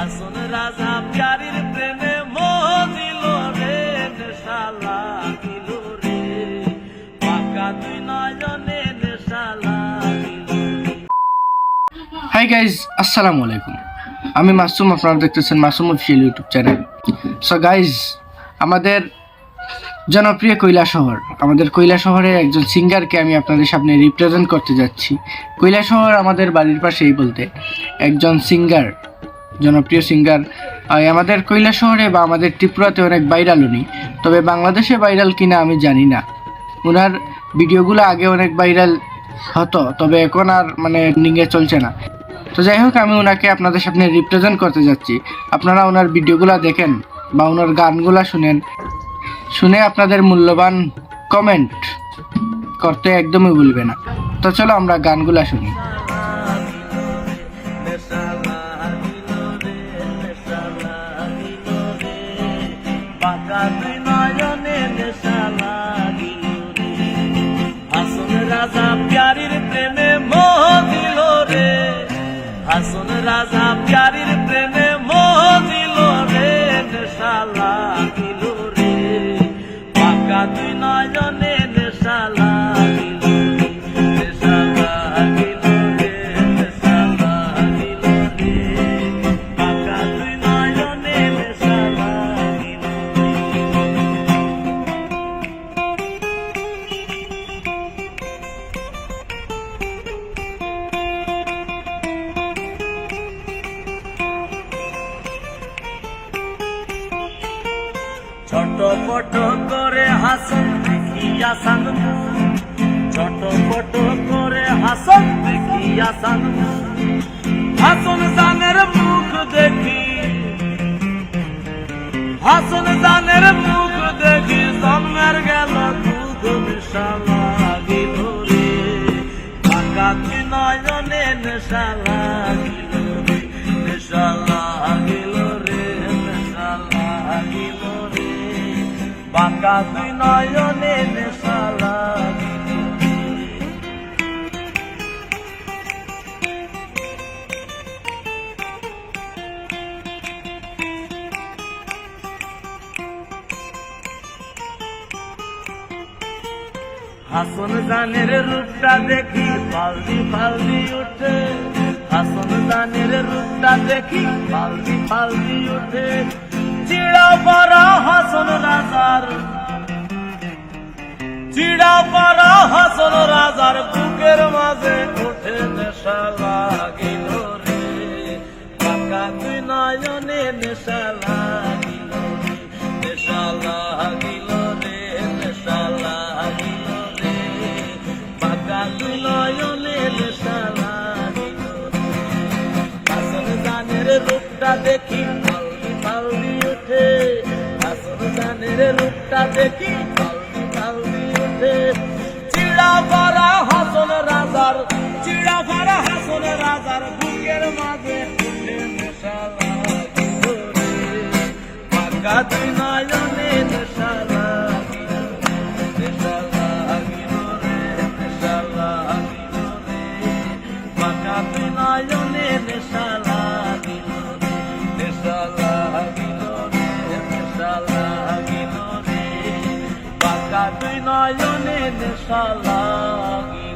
হাসন রাজা প্যারির প্রেমে মজিল রে নেশালা দিল রে। পাকা তুই নয়নে নেশালা হাই গাইজ আসসালামু আলাইকুম আমি মাসুম, আপনারা দেখতেছেন Masum official YouTube channel so guys আমাদের জনপ্রিয় কৈলা শহর, আমাদের কৈলা শহরে একজন সিঙ্গারকে আমি আপনাদের সামনে রিপ্রেজেন্ট করতে যাচ্ছি। কৈলা শহর আমাদের বাড়ির পাশেই বলতে, একজন সিঙ্গার জনপ্রিয় সিঙ্গার। আমাদের কৈলা শহরে বা আমাদের ত্রিপুরাতে অনেক ভাইরাল উনি। তবে বাংলাদেশে ভাইরাল কিনা আমি জানি না। ওনার ভিডিওগুলো আগে অনেক ভাইরাল হতো, তবে এখন আর মানে নিগে চলছে না। তো যাই হোক, আমি ওনাকে আপনাদের সামনে রিপ্রেজেন্ট করতে যাচ্ছি। আপনারা ওনার ভিডিওগুলো দেখেন বা ওনার গানগুলা শুনেন। শুনে আপনাদের মূল্যবান কমেন্ট করতে একদমই ভুলবে না। তো চলো আমরা গানগুলা শুনি। রাজা ছটপট করে হাসন দেখিয়া সান। ছটপট করে হাসন দেখিয়া সান। হাসন জানের তুই নয়নে নেশা লাগিল রে হাসন জানের রূপটা দেখি পালদি পালদি উঠে। হাসন জানের রূপটা দেখি পালদি পালদি উঠে। চিড়া পারা হাসন রাজার চিড়া পারা হাসন রাজার বুকের মাঝে উঠে নেশা লাগিল রে। কাকা তুই নয়নে নেশা লাগিল নেশা লাগিল রে, নেশা লাগিল রে। কাকা তুই নয়নে নেশা লাগিল হাসন জানের রূপটা দেখি পালদি পালদি উঠে। জানের রূপটা দেখি রে নয়নে নেশা লাগিল